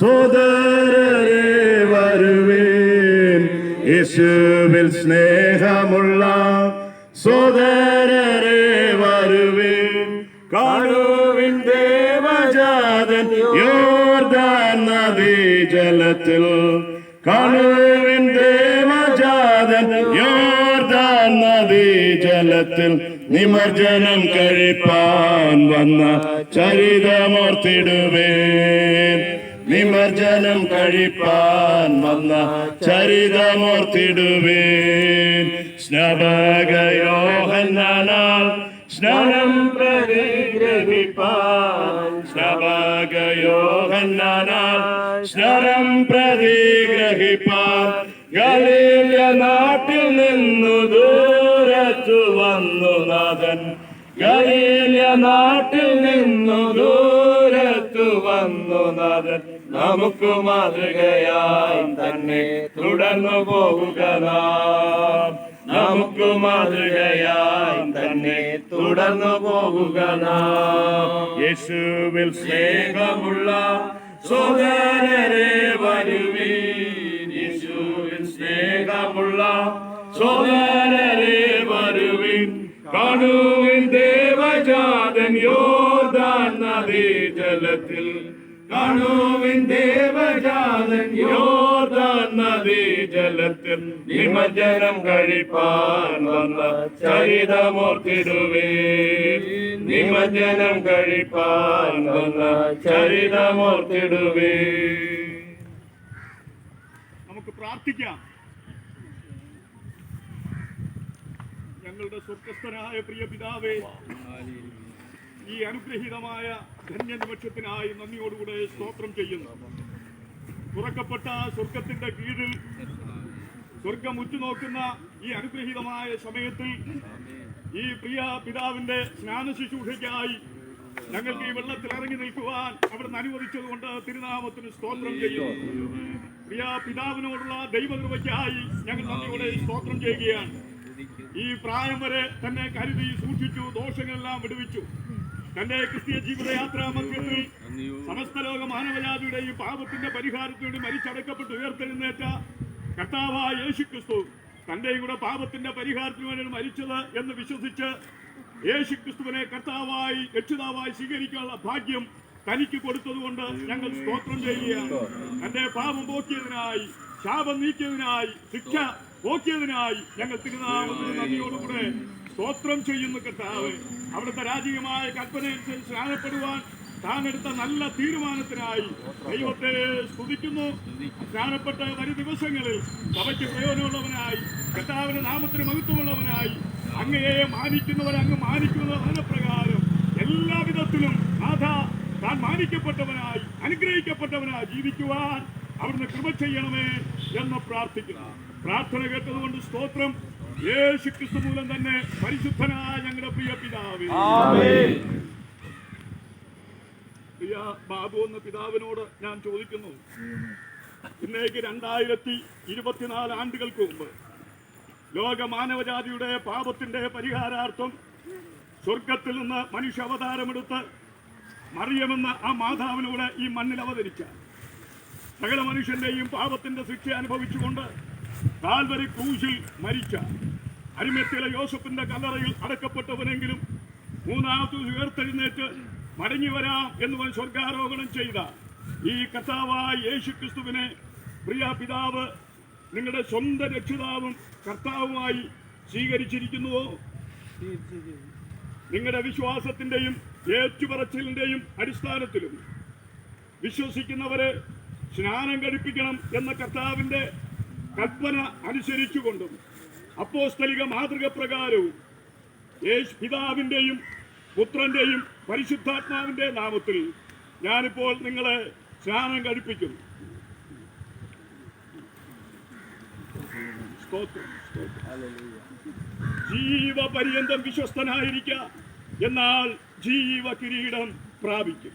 സോദരരെ വരുവേൻ. യേശുവിൽ സ്നേഹമുള്ള സോദരരെ വരുവേൻ. കാണുവിൻ ദേവജാതൻ യോർദാൻ നദീ ജലത്തിൽ കാണുവിൻ ദേവജാതൻ യോർദാൻ നദീ ജലത്തിൽ നിമജ്ജനം കഴിപ്പാൻ വന്ന ചരിതമോർത്തിടുവേൻ. നിമജ്ജനം കഴിപ്പാൻ വന്ന ചരിതമോർത്തിടുവേൻ. സ്നപകയോഹന്നാനാൽ സ്നാനം പ്രതിഗ്രഹിപ്പാൻ. സ്നപകയോഹന്നാനാൽ സ്നാനം പ്രതിഗ്രഹിപ്പാൻ. ഗലീല നാട്ടിൽ നിന്നു ദൂരത്തു വന്നു നാഥൻ ഗലീല നാട്ടിൽ നിന്നു ദൂരത്തു വന്നു നാഥൻ നമുക്ക് മാതൃകയായി തന്നെ തുടർന്നു പോകുക നമുക്ക് മാതൃകയായി തന്നെ തുടർന്നു പോകുക യേശുവിൽ സ്നേഹമുള്ള സോദരരെ വരുവീൻ യേശുവിൽ സ്നേഹമുള്ള സോദരരെ വരുവിൻ കാണുവിൻ ജലത്തിൽ കാണുവിൻ ദേവജാതൻ യോർദാൻ നദീ ജലത്തിൽ നിമജ്ജനം കഴിപ്പാൻ വന്ന ചരിതമോർത്തിടുവേ നിമജ്ജനം കഴിപ്പാൻ വന്ന ചരിതമോർത്തിടുവേ നമുക്ക് പ്രാർത്ഥിക്കാം. ഞങ്ങളുടെ സ്വർഗസ്ഥനായ പ്രിയ പിതാവേ ഈ അനുഗ്രഹീതമായ ധന്യനിമിഷത്തിനായി നന്ദിയോടുകൂടെ സ്തോത്രം ചെയ്യുന്നു. തുറക്കപ്പെട്ട സ്വർഗത്തിന്റെ കീഴിൽ സ്വർഗം ഉറ്റുനോക്കുന്ന ഈ അനുഗ്രഹീതമായ സമയത്തിൽ ഈ പ്രിയ പിതാവിന്റെ സ്നാന ശുശ്രൂഷയ്ക്കായി ഞങ്ങൾക്ക് ഈ വെള്ളത്തിൽ ഇറങ്ങി നിൽക്കുവാൻ അവിടുന്ന് അനുവദിച്ചതുകൊണ്ട് തിരുനാമത്തിന് സ്തോത്രം ചെയ്യുന്നു. പ്രിയ പിതാവിനോടുള്ള ദൈവകൃപയ്ക്കായി ഞങ്ങൾ നന്ദിയോടെ സ്തോത്രം ചെയ്യുകയാണ്. ഈ പ്രായം വരെ തന്നെ കരുതി സൂക്ഷിച്ചു ദോഷങ്ങളെല്ലാം വിടുവിച്ചു. തന്റെ ക്രിസ്തീയ ജീവിതയാത്രാ മധ്യത്തിൽ സമസ്ത ലോക മാനവജാതിയുടെയും പാപത്തിന്റെ പരിഹാരത്തിനുവേണ്ടി മരിച്ചടക്കപ്പെട്ട് ഉയർത്തെഴുന്നേറ്റ കർത്താവായ യേശു ക്രിസ്തു തന്റെയും കൂടെ പാപത്തിന്റെ പരിഹാരത്തിന് വേണ്ടി മരിച്ചത് എന്ന് വിശ്വസിച്ച് യേശു ക്രിസ്തുവിനെ കർത്താവായി രക്ഷിതാവായി സ്വീകരിക്കാനുള്ള ഭാഗ്യം തനിക്ക് കൊടുത്തതുകൊണ്ട് ഞങ്ങൾ സ്തോത്രം ചെയ്യുകയാണ്. തന്റെ പാപം പോക്കിയതിനായി ശാപം നീക്കിയതിനായി ശിക്ഷ പോക്കിയതിനായി ഞങ്ങൾ തിരുനാമത്തിന് നന്ദിയോടുകൂടെ സ്തോത്രം ചെയ്യുന്നു കർത്താവ്. അവിടുത്തെ രാജകീയമായ കൽപ്പനയനുസരിച്ച് താൻ എടുത്ത നല്ല തീരുമാനത്തിനായി ദൈവത്തെ സ്തുതിക്കുന്നു. സ്നാനപ്പെട്ട വരും ദിവസങ്ങളിൽ സഭയ്ക്ക് പ്രയോജനമുള്ളവനായി കർത്താവിന്റെ നാമത്തിന് മഹത്വമുള്ളവനായി അങ്ങയെ മാനിക്കുന്നവരെ അങ്ങ് മാനിക്കുന്ന വചനപ്രകാരം എല്ലാ വിധത്തിലും നാഥ താൻ മാനിക്കപ്പെട്ടവനായി അനുഗ്രഹിക്കപ്പെട്ടവനായി ജീവിക്കുവാൻ അവിടുന്ന് കൃപ ചെയ്യണമേ എന്ന് പ്രാർത്ഥിക്കുന്നു. പ്രാർത്ഥന കേട്ടതുകൊണ്ട് സ്തോത്രം. യേശു ക്രിസ്തു മൂലം തന്നെ പരിശുദ്ധനായ ഞങ്ങളുടെ പ്രിയ പിതാവേ. പ്രിയ ബാബു എന്ന പിതാവിനോട് ഞാൻ ചോദിക്കുന്നു. ഇന്നേക്ക് രണ്ടായിരത്തി ഇരുപത്തിനാല് ആണ്ടുകൾക്ക് മുമ്പ് ലോക മാനവജാതിയുടെ പാപത്തിന്റെ പരിഹാരാർത്ഥം സ്വർഗത്തിൽ നിന്ന് മനുഷ്യ അവതാരമെടുത്ത് മറിയമെന്ന ആ മാതാവിനൂടെ ഈ മണ്ണിൽ അവതരിച്ച സകല മനുഷ്യന്റെയും പാപത്തിന്റെ ശിക്ഷ അനുഭവിച്ചുകൊണ്ട് കാൽവരി ക്രൂശിൽ മരിച്ച അരിമത്തിലെ യോസഫിന്റെ കല്ലറയിൽ അടക്കപ്പെട്ടവനെങ്കിലും മൂന്നാമത്തെ ഉയർത്തെഴുന്നേറ്റ് മടങ്ങി വരാം എന്ന് സ്വർഗാരോഹണം ചെയ്ത ഈ കർത്താവായ യേശു ക്രിസ്തുവിനെ പ്രിയ പിതാവ് നിങ്ങളുടെ സ്വന്തം രക്ഷിതാവും കർത്താവുമായി സ്വീകരിച്ചിരിക്കുന്നുവോ? നിങ്ങളുടെ വിശ്വാസത്തിന്റെയും ഏറ്റുപറച്ചിലിന്റെയും അടിസ്ഥാനത്തിലും വിശ്വസിക്കുന്നവരെ സ്നാനം കഴിപ്പിക്കണം എന്ന കർത്താവിന്റെ കൽപ്പന അനുസരിച്ചുകൊണ്ടും അപ്പോസ്തലിക മാതൃക പ്രകാരവും യേശു പിതാവിന്റെയും പുത്രന്റെയും പരിശുദ്ധാത്മാവിന്റെ നാമത്തിൽ ഞാനിപ്പോൾ നിങ്ങളെ സ്നാനം കഴിപ്പിക്കുന്നു. ജീവപര്യന്തം വിശ്വസ്തനായിരിക്കുക എന്നാൽ ജീവ കിരീടം പ്രാപിക്കും